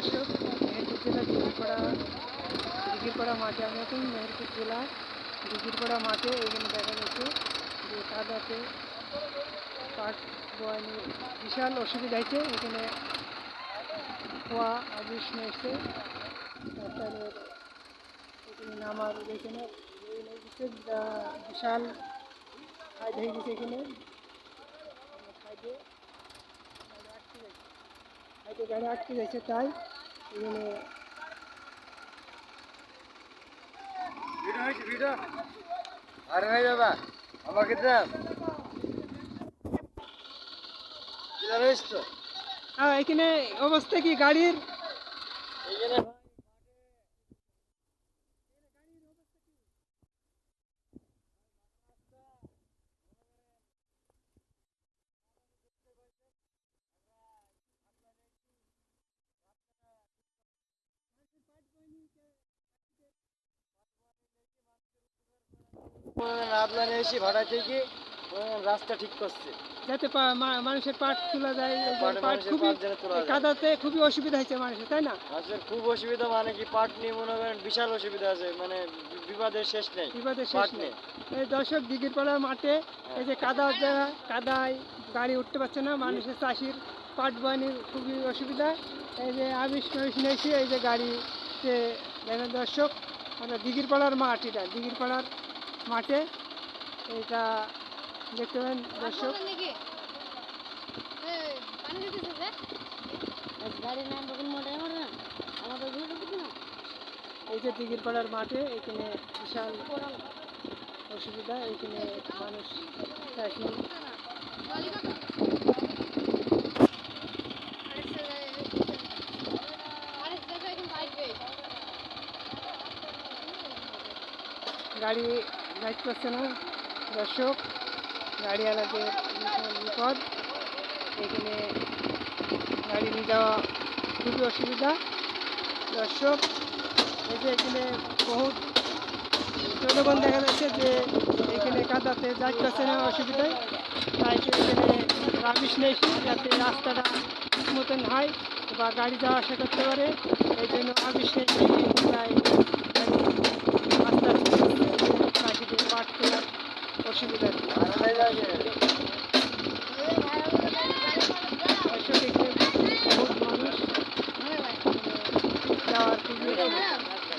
দর্শক মেহেরপুর জেলা দিঘিরপাড়া ডিগিরপাড়া মাঠে আমি এখন মেহেরপুর জেলা দিঘিরপাড়া মাঠে এখানে দেখা যাচ্ছে যে কাদাতে পাট বয় বিশাল অসুবিধা হয়েছে। এখানে খোয়া আবিষ নিয়ে এসছে। তারপরে নামার এখানে বিশাল খাইড হয়ে গেছে এখানে। খাইডে গাড়ি আটকে গেছে তাই মানে আরে নাই দাদা আমাকে হ্যাঁ এখানে অবস্থা কি? গাড়ির রাতলানে এসে ভাড়া থেকে রাস্তা ঠিক করছে। যাতে মানুষের পাট তোলা যায় এই যে পাটে পাট খুবই পাট যেন তোলা যায়। কাদাতে খুবই অসুবিধা হয়েছে মানুষের তাই না? মানুষের খুব অসুবিধা মানে কি পাট নিয়ে মনে করেন বিশাল অসুবিধা আছে মানে বিবাদের শেষ নেই শেষ নেই। এই দর্শক দিঘির পাড়া মাঠে এই যে কাদা কাদায় গাড়ি উঠতে পারছে না মানুষের চাষির পাট বানির খুবই অসুবিধা। এই যে আবিষ টাবিষ নিয়েছি এই যে গাড়িতে দেখেন দর্শক আমরা দিঘির পাড়ার মাঠ এটা দিঘির পাড়ার মাঠে। এটা দেখতে পাবেন দর্শক। গাড়ি নাম তখন মোটাই মারে না আমাদের ভিড় ঢুকছে এই যে দিঘির পাড়ার মাঠে, এখানে বিশাল অসুবিধা, এখানে মানুষ চাষি গাড়ি যাইতে পারছে না। দর্শক, গাড়িওয়ালাদের বিপদ, এখানে গাড়ি নিয়ে যাওয়া খুবই অসুবিধা। দর্শক, এই যে এখানে বহুত জনগণ দেখা যাচ্ছে যে এখানে কাদাতে পারছে না অসুবিধায়। তাই এখানে রাবিশ নেই যাতে রাস্তাটা ঠিক মতন হয় বা গাড়ি যাওয়া আসা করতে পারে। এই জন্য আবিষ নেই তাই অসুবিধা নেই।